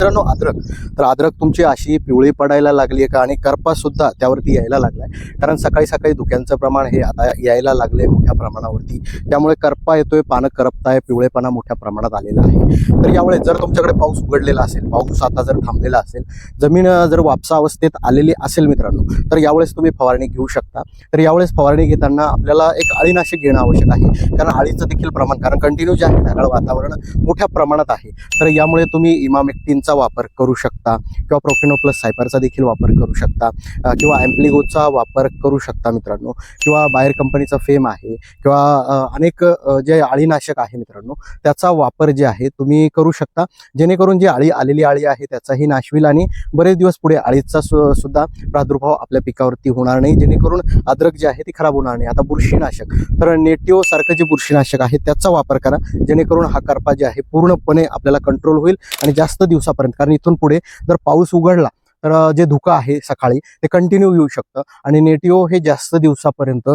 मित्रांनो अद्रक. तर अद्रक तुमची अशी पिवळी पडायला लागली आहे का? आणि करपा सुद्धा त्यावरती यायला लागलाय. कारण सकाळी सकाळी धुक्यांचं प्रमाण हे आता यायला लागले मोठ्या प्रमाणावरती. त्यामुळे करपा येतोय पानं करपताय पिवळेपणा मोठ्या प्रमाणात आलेला आहे. तर यावेळेस जर तुमच्याकडे पाऊस उघडलेला असेल पाऊस आता जर थांबलेला असेल जमीन जर वापसा अवस्थेत आलेली असेल मित्रांनो तर यावेळेस तुम्ही फवारणी घेऊ शकता. तर यावेळेस फवारणी घेताना आपल्याला एक अळीनाशक घेणं आवश्यक आहे. कारण अळीचं देखील प्रमाण कारण कंटिन्यू जे आहे ढगाळ वातावरण मोठ्या प्रमाणात आहे. तर यामुळे तुम्ही इमामेक्टिनचा वापर करू शकता किंवा प्रोफिनो प्लस सायपरचा देखील वापर करू शकता किंवा ॲम्प्लिगोचा वापर करू शकता मित्रांनो किंवा बाहेर कंपनीचा फेम आहे किंवा अनेक जे अळीनाशक आहे मित्रांनो त्याचा वापर जे आहे तुम्ही करू शकता. जेणेकरून जी अळी आलेली अळी आहे त्याचाही नाश होईल आणि बरेच दिवस पुढे अळीचा सु सुद्धा प्रादुर्भाव आपल्या पिकावरती होणार नाही. जेणेकरून अद्रक जे आहे ती खराब होणार नाही. आता बुरशीनाशक तर नेटिओ सारखं जे बुरशीनाशक आहे त्याचा वापर करा. जेणेकरून हा करपा जे आहे पूर्णपणे आपल्याला कंट्रोल होईल आणि जास्त पर्यंत कारण इथून पुढे जर पाऊस उघडला तर जे धुकं आहे सकाळी ते कंटिन्यू येऊ शकतं. आणि नेटिओ हे जास्त दिवसापर्यंत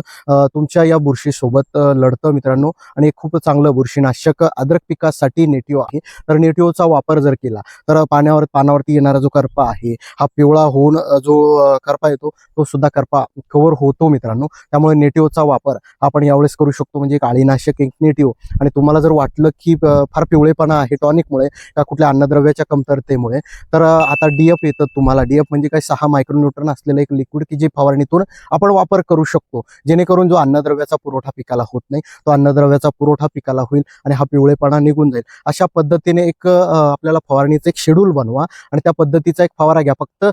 तुमच्या या बुरशीसोबत लढतं मित्रांनो. आणि खूप चांगलं बुरशीनाशक अद्रक पिकासाठी नेटिओ आहे. तर नेटिओचा वापर जर केला तर पाण्यावर पानावरती येणारा जो करपा आहे हा पिवळा होऊन जो करपा येतो तो सुद्धा करपा कव्हर होतो मित्रांनो. त्यामुळे नेटिओचा वापर आपण यावेळेस करू शकतो. म्हणजे एक अळीनाशक एक नेटिओ. आणि तुम्हाला जर वाटलं की फार पिवळेपणा आहे टॉनिकमुळे का कुठल्या अन्नद्रव्याच्या कमतरतेमुळे तर आता डीएफ येतं तुम्हाला. डीएफ म्हणजे काय सहा मायक्रोन्यूट्रन असलेलं एक लिक्विड की जे फवारणीतून आपण वापर करू शकतो. जेणेकरून जो अन्नद्रव्याचा पुरवठा पिकाला होत नाही तो अन्नद्रव्याचा पुरवठा पिकाला होईल आणि हा पिवळेपणा निघून जाईल. अशा पद्धतीने एक आपल्याला फवारणीचं एक शेड्यूल बनवा आणि त्या पद्धतीचा एक फवारा घ्या. फक्त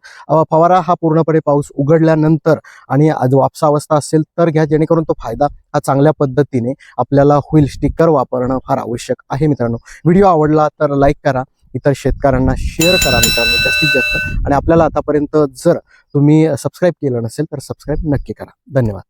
फवारा हा पूर्णपणे पाऊस उघडल्यानंतर आणि आज वापसा अवस्था असेल तर घ्या जेणेकरून तो फायदा हा चांगल्या पद्धतीने आपल्याला होईल. स्टिकर वापरणं फार आवश्यक आहे मित्रांनो. व्हिडिओ आवडला तर लाईक करा. इतर शेतकऱ्यांना शेअर करा मित्रांनो जास्तीत जास्त. आणि आपल्याला आतापर्यंत जर तुम्ही सबस्क्राईब केलं नसेल तर सबस्क्राईब नक्की करा. धन्यवाद.